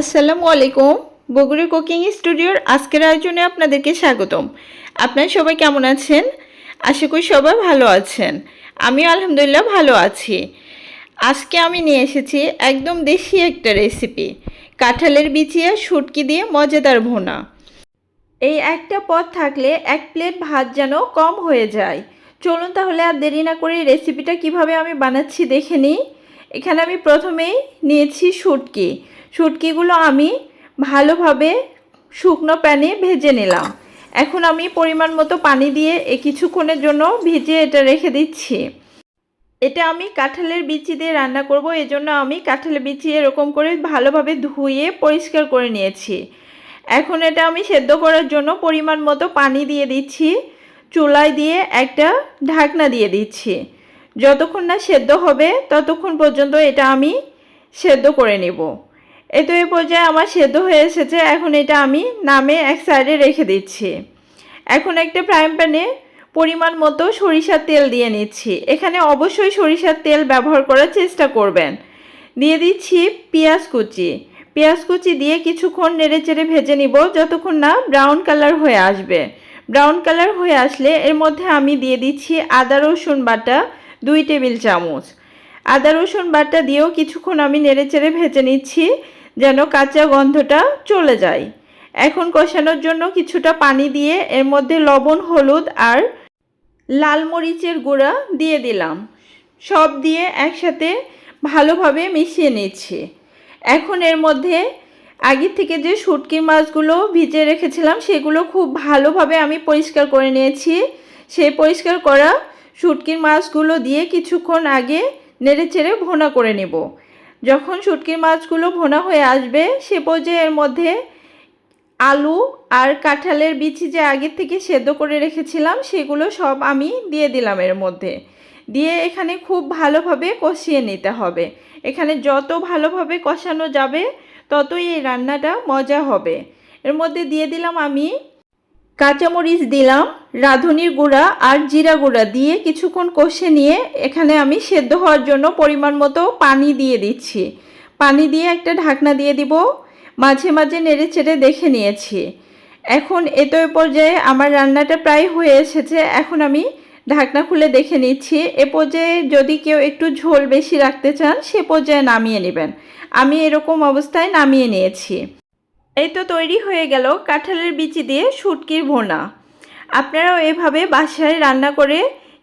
আসসালামু আলাইকুম। বগুড়ি কুকিং স্টুডিওর আজকের আয়োজনে আপনাদেরকে স্বাগতম। আপনারা সবাই কেমন আছেন? আশা করি সবাই ভালো আছেন। আমিও আলহামদুলিল্লাহ ভালো আছি। আজকে আমি নিয়ে এসেছি একদম দেশি একটা রেসিপি কাঁঠালের বিচিয়ে শুটকি দিয়ে মজাদার ভোনা। এই একটা পদ থাকলে এক প্লেট ভাত যেন কম হয়ে যায়। চলুন তাহলে আর দেরি না করে রেসিপিটা কীভাবে আমি বানাচ্ছি দেখে নিই। এখানে আমি প্রথমেই নিয়েছি শুটকি। শুটকিগুলো আমি ভালোভাবে শুকনো প্যানে ভেজে নিলাম। এখন আমি পরিমাণ মতো পানি দিয়ে এ কিছুক্ষণের জন্য ভিজে এটা রেখে দিচ্ছি। এটা আমি কাঁঠালের বিচি দিয়ে রান্না করব, এজন্য আমি কাঁঠালের বিচি এরকম করে ভালোভাবে ধুয়ে পরিষ্কার করে নিয়েছি। এখন এটা আমি সেদ্ধ করার জন্য পরিমাণ মতো পানি দিয়ে দিচ্ছি। চুলায় দিয়ে একটা ঢাকনা দিয়ে দিচ্ছি। যতক্ষণ না সেদ্ধ হবে, ততক্ষণ পর্যন্ত এটা আমি সেদ্ধ করে নেব। এই তো এই পর্যায়ে আমার সেদ্ধ হয়ে এসেছে, এখন এটা আমি নামে এক সাইডে রেখে দিচ্ছি। এখন একটা ফ্রাইং প্যানে পরিমাণ মতো সরিষার তেল দিয়ে নিচ্ছি। এখানে অবশ্যই সরিষার তেল ব্যবহার করার চেষ্টা করবেন। দিয়ে দিচ্ছি পেঁয়াজ কুচি। পেঁয়াজ কুচি দিয়ে কিছুক্ষণ নেড়ে চেড়ে ভেজে নিব, যতক্ষণ না ব্রাউন কালার হয়ে আসবে। ব্রাউন কালার হয়ে আসলে এর মধ্যে আমি দিয়ে দিচ্ছি আদা রসুন বাটা দুই টেবিল চামচ। আদা, রসুন বাটা দিয়েও কিছুক্ষণ আমি নেড়ে চেড়ে ভেজে নিচ্ছি যেন কাঁচা গন্ধটা চলে যায়। এখন কষানোর জন্য কিছুটা পানি দিয়ে এর মধ্যে লবণ, হলুদ আর লাল মরিচের গুঁড়া দিয়ে দিলাম। সব দিয়ে একসাথে ভালোভাবে মিশিয়ে নিচ্ছি। এখন এর মধ্যে আগে থেকে যে শুটকির মাছগুলো ভিজে রেখেছিলাম, সেগুলো খুব ভালোভাবে আমি পরিষ্কার করে নিয়েছি। সেই পরিষ্কার করা শুটকির মাছগুলো দিয়ে কিছুক্ষণ আগে নেড়ে চেড়ে ভোনা করে নেব। যখন শুটকির মাছগুলো ভোনা হয়ে আসবে, সে পর্যায়ে এর মধ্যে আলু আর কাঁঠালের বিচি যে আগের থেকে সেদ্ধ করে রেখেছিলাম, সেগুলো সব আমি দিয়ে দিলাম এর মধ্যে। দিয়ে এখানে খুব ভালোভাবে কষিয়ে নিতে হবে। এখানে যত ভালোভাবে কষানো যাবে, ততই এই রান্নাটা মজা হবে। এর মধ্যে দিয়ে দিলাম আমি কাঁচামরিচ দিলাম, রাঁধুনির গুঁড়া আর জিরা গুঁড়া দিয়ে কিছুক্ষণ কষে নিয়ে এখানে আমি সেদ্ধ হওয়ার জন্য পরিমাণ মতো পানি দিয়ে দিচ্ছি। পানি দিয়ে একটা ঢাকনা দিয়ে দিব, মাঝে মাঝে নেড়ে চেড়ে দেখে নিয়েছি। এখন এতো পর্যায়ে আমার রান্নাটা প্রায় হয়ে এসেছে, এখন আমি ঢাকনা খুলে দেখে নিচ্ছি। এ পর্যায়ে যদি কেউ একটু ঝোল বেশি রাখতে চান, সে পর্যায়ে নামিয়ে নেবেন। আমি এরকম অবস্থায় নামিয়ে নিয়েছি। এই তো তৈরি হয়ে গেল কাঁঠালের বিচি দিয়ে শুটকির ভোনা। আপনারাও এভাবে বাসায় রান্না করে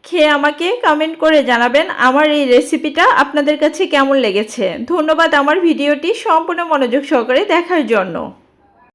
খেয়ে আমাকে কমেন্ট করে জানাবেন আমার এই রেসিপিটা আপনাদের কাছে কেমন লেগেছে। ধন্যবাদ আমার ভিডিওটি সম্পূর্ণ মনোযোগ সহকারে দেখার জন্য।